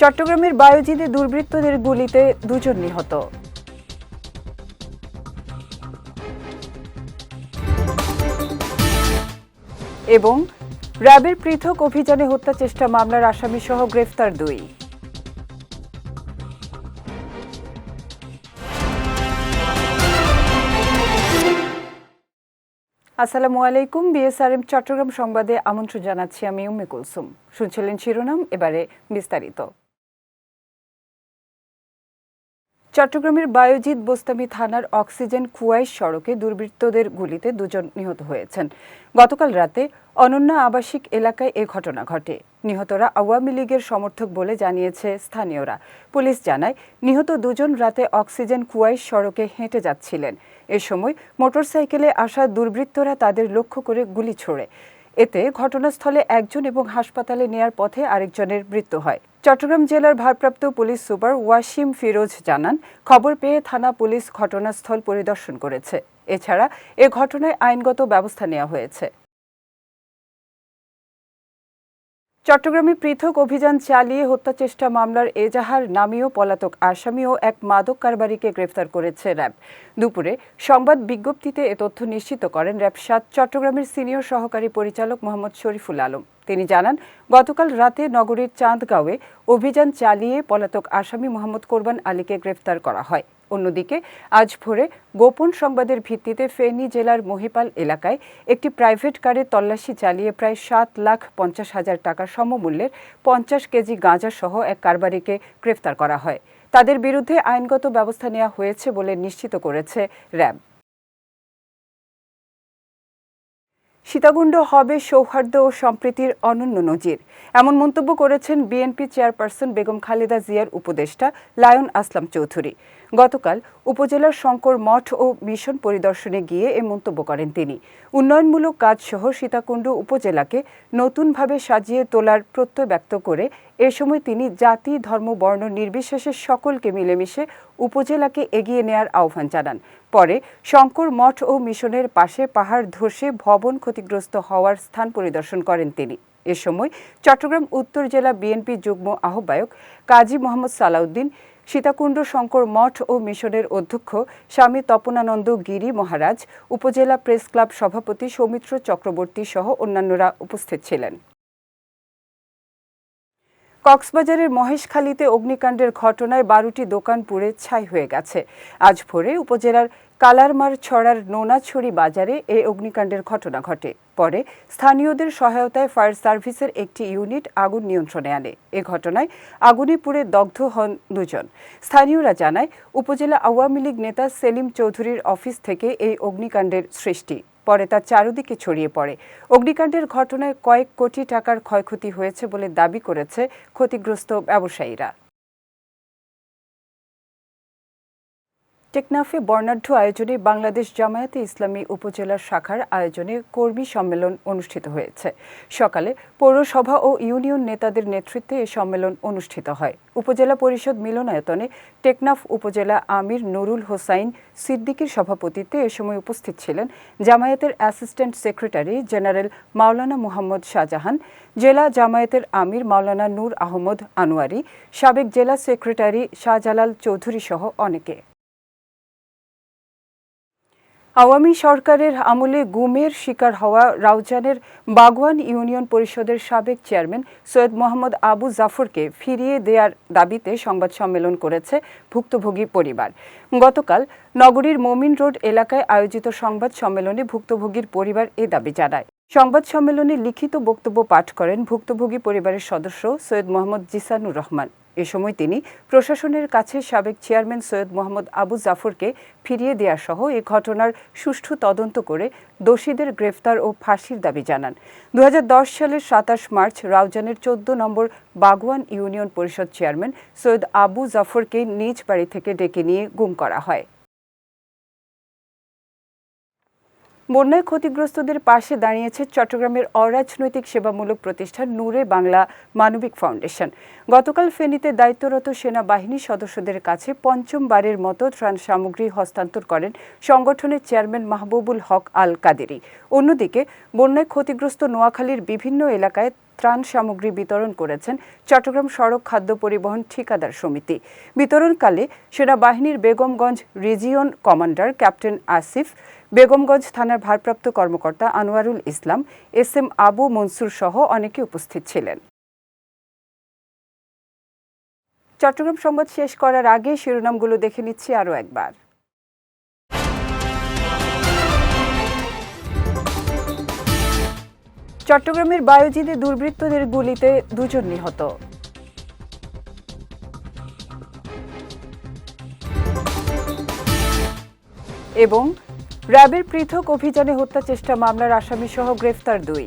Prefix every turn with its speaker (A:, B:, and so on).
A: চট্টগ্রামের বায়োজিদে দুর্বৃত্তদের গুলিতে দুজন নিহত। এবং র্যাবের পৃথক অভিযানে হত্যা চেষ্টা মামলার আসামি সহ গ্রেফতার দুই। আসসালামু আলাইকুম, বিএসআরএম চট্টগ্রাম সংবাদে আমন্ত্রণ জানাচ্ছি আমি উম্মে কুলসুম। শুনছিলেন শিরোনাম, এবারে বিস্তারিত। চট্টগ্রামের বায়োজিৎ বোস্তামি থানার অক্সিজেন কুয়াইশ সড়কে দুর্বৃত্তদের গুলিতে দুজন নিহত হয়েছেন। গতকাল রাতে অনন্যা আবাসিক এলাকায় এ ঘটনা ঘটে। নিহতরা আওয়ামী লীগের সমর্থক বলে জানিয়েছে স্থানীয়রা। পুলিশ জানায়, নিহত দুজন রাতে অক্সিজেন কুয়াইশ সড়কে হেঁটে যাচ্ছিলেন। এ সময় মোটরসাইকেলে আসা দুর্বৃত্তরা তাদের লক্ষ্য করে গুলি ছোড়ে। এতে ঘটনাস্থলে একজন এবং হাসপাতালে নেয়ার পথে আরেকজনের মৃত্যু হয়। চট্টগ্রাম জেলার ভারপ্রাপ্ত পুলিশ সুপার ওয়াসিম ফিরোজ জানান, খবর পেয়ে থানা পুলিশ ঘটনাস্থল পরিদর্শন করেছে। এছাড়া এ ঘটনায় আইনগত ব্যবস্থা নেওয়া হয়েছে। চট্টগ্রামে পৃথক অভিযান চালিয়ে হত্যা চেষ্টা মামলার এজাহার, নামীয় পলাতক আসামি ও এক মাদক কারবারিকে গ্রেফতার করেছে র্যাব। দুপুরে সংবাদ বিজ্ঞপ্তিতে এ তথ্য নিশ্চিত করেন র্যাব সাত চট্টগ্রামের সিনিয়র সহকারী পরিচালক মোহাম্মদ শরীফুল আলম। তিনি জানান, গতকাল রাতে নগরীর চাঁদগাঁওয়ে অভিযান চালিয়ে পলাতক আসামি মোহাম্মদ কোরবান আলীকে গ্রেফতার করা হয়। অন্যদিকে, আজ ভোরে গোপন সংবাদের ভিত্তিতে ফেনী জেলার মহিপাল এলাকায় একটি প্রাইভেট কারে তল্লাশি চালিয়ে প্রায় সাত লাখ পঞ্চাশ হাজার টাকা সমমূল্যের পঞ্চাশ কেজি গাঁজা সহ এক কারবারিকে গ্রেফতার করা হয়। তাদের বিরুদ্ধে আইনগত ব্যবস্থা নেওয়া হয়েছে বলে নিশ্চিত করেছে র্যাব। সীতাকুণ্ড হবে সৌহার্দ্য ও সম্প্রীতির অনন্য নজির। এমন মন্তব্য করেছেন বিএনপি চেয়ারপারসন বেগম খালেদা জিয়ার উপদেষ্টা লায়ন আসলাম চৌধুরী। গতকাল উপজেলার শঙ্কর মঠ ও মিশন পরিদর্শনে গিয়ে এ মন্তব্য করেন তিনি। উন্নয়নমূলক কাজসহ সীতাকুণ্ড উপজেলাকে নতুনভাবে সাজিয়ে তোলার প্রত্যয় ব্যক্ত করে এ সময় তিনি জাতি, ধর্ম, বর্ণ নির্বিশেষে সকলকে মিলেমিশে উপজেলাকে এগিয়ে নেয়ার আহ্বান জানান। পরে শঙ্কর মঠ ও মিশনের পাশে পাহাড় ধসে ভবন ক্ষতিগ্রস্ত হওয়ার স্থান পরিদর্শন করেন তিনি। এ সময় চট্টগ্রাম উত্তর জেলা বিএনপি যুগ্ম আহ্বায়ক কাজী মোহাম্মদ সালাউদ্দিন, সীতাকুণ্ড শঙ্কর মঠ ও মিশনের অধ্যক্ষ স্বামী তপনানন্দ গিরি মহারাজ, উপজেলা প্রেস ক্লাব সভাপতি সৌমিত্র চক্রবর্তী সহ অন্যান্যরা উপস্থিত ছিলেন। কক্সবাজারের মহেশখালীতে অগ্নিকাণ্ডের ঘটনায় বারোটি দোকান পুড়ে ছাই হয়ে গেছে। আজ ভোরে উপজেলার কালারমার ছড়ার নোনাছড়ি বাজারে এ অগ্নিকাণ্ডের ঘটনা ঘটে। পরে স্থানীয়দের সহায়তায় ফায়ার সার্ভিসের একটি ইউনিট আগুন নিয়ন্ত্রণে আনে। এ ঘটনায় আগুনে পুড়ে দগ্ধ হন দুজন। স্থানীয়রা জানায়, উপজেলা আওয়ামী লীগ নেতা সেলিম চৌধুরীর অফিস থেকে এই অগ্নিকাণ্ডের সৃষ্টি। পরে তা চারদিকে ছড়িয়ে পড়ে। অগ্নিকাণ্ডের ঘটনায় কয়েক কোটি টাকার ক্ষয়ক্ষতি হয়েছে বলে দাবি করেছে ক্ষতিগ্রস্ত ব্যবসায়ীরা। টেকনাফে বর্ণাঢ্য আয়োজনে বাংলাদেশ জামায়াতে ইসলামী উপজেলা শাখার আয়োজনে কর্মী সম্মেলন অনুষ্ঠিত হয়েছে। সকালে পৌরসভা ও ইউনিয়ন নেতাদের নেতৃত্বে এ সম্মেলন অনুষ্ঠিত হয়। উপজেলা পরিষদ মিলনায়তনে টেকনাফ উপজেলা আমির নুরুল হোসাইন সিদ্দিকির সভাপতিত্বে এ সময় উপস্থিত ছিলেন জামায়াতের assistant secretary general Maulana Mohammad Shahjahan, জেলা জামায়াতের আমির মাওলানা নূর আহমদ আনোয়ারি, সাবেক জেলা সেক্রেটারি শাহজালাল চৌধুরী সহ অনেকে। আওয়ামী সরকারের আমলে গুমের শিকার হওয়া রাউজানের বাগওয়ান ইউনিয়ন পরিষদের সাবেক চেয়ারম্যান সৈয়দ মোহাম্মদ আবু জাফরকে ফিরিয়ে দেওয়ার দাবিতে সংবাদ সম্মেলন করেছে ভুক্তভোগী পরিবার। গতকাল নগরীর মোমিন রোড এলাকায় আয়োজিত সংবাদ সম্মেলনে ভুক্তভোগীর পরিবার এ দাবি জানায়। সংবাদ সম্মেলনে লিখিত বক্তব্য পাঠ করেন ভুক্তভোগী পরিবারের সদস্য সৈয়দ মোহাম্মদ জিসানুর রহমান। এ সময় তিনি প্রশাসনের কাছে সাবেক চেয়ারম্যান সৈয়দ মোহাম্মদ আবু জাফরকে ফিরিয়ে দেওয়া সহ এ ঘটনার সুষ্ঠু তদন্ত করে দোষীদের গ্রেফতার ও ফাঁসির দাবি জানান। দু হাজার দশ সালের সাতাশ মার্চ রাউজানের চোদ্দ নম্বর বাগওয়ান ইউনিয়ন পরিষদ চেয়ারম্যান সৈয়দ আবু জাফরকে নিজ বাড়ি থেকে ডেকে নিয়ে গুম করা হয়। বন্যায় ক্ষতিগ্রস্তদের পাশে দাঁড়িয়েছে চট্টগ্রামের অরাজনৈতিক সেবামূলক প্রতিষ্ঠান নূরে বাংলা মানবিক ফাউন্ডেশন। গতকাল ফেনীতে দায়িত্বরত সেনাবাহিনী সদস্যদের কাছে পঞ্চমবারের মতো ত্রাণ সামগ্রী হস্তান্তর করেন সংগঠনের চেয়ারম্যান মাহবুবুল হক আল কাদেরি অন্যদিকে, বন্যায় ক্ষতিগ্রস্ত নোয়াখালীর বিভিন্ন এলাকায় ত্রাণ সামগ্রী বিতরণ করেছেন চট্টগ্রাম সড়ক খাদ্য পরিবহন ঠিকাদার সমিতি। বিতরণকালে সেনাবাহিনীর Begumganj region commander captain Asif, Begumganj থানার ভারপ্রাপ্ত কর্মকর্তা আনোয়ারুল ইসলাম, এস এম আবু মনসুর সহ অনেকে উপস্থিত ছিলেন। চট্টগ্রাম সংবাদ শেষ করার আগে শিরোনামগুলো দেখে নিচ্ছি আরও একবার। চট্টগ্রামের বায়োজিদে দুর্বৃত্তদের গুলিতে দুজন নিহত। এবং র্যাবের পৃথক অভিযানে হত্যা চেষ্টা মামলার আসামি সহ গ্রেফতার দুই।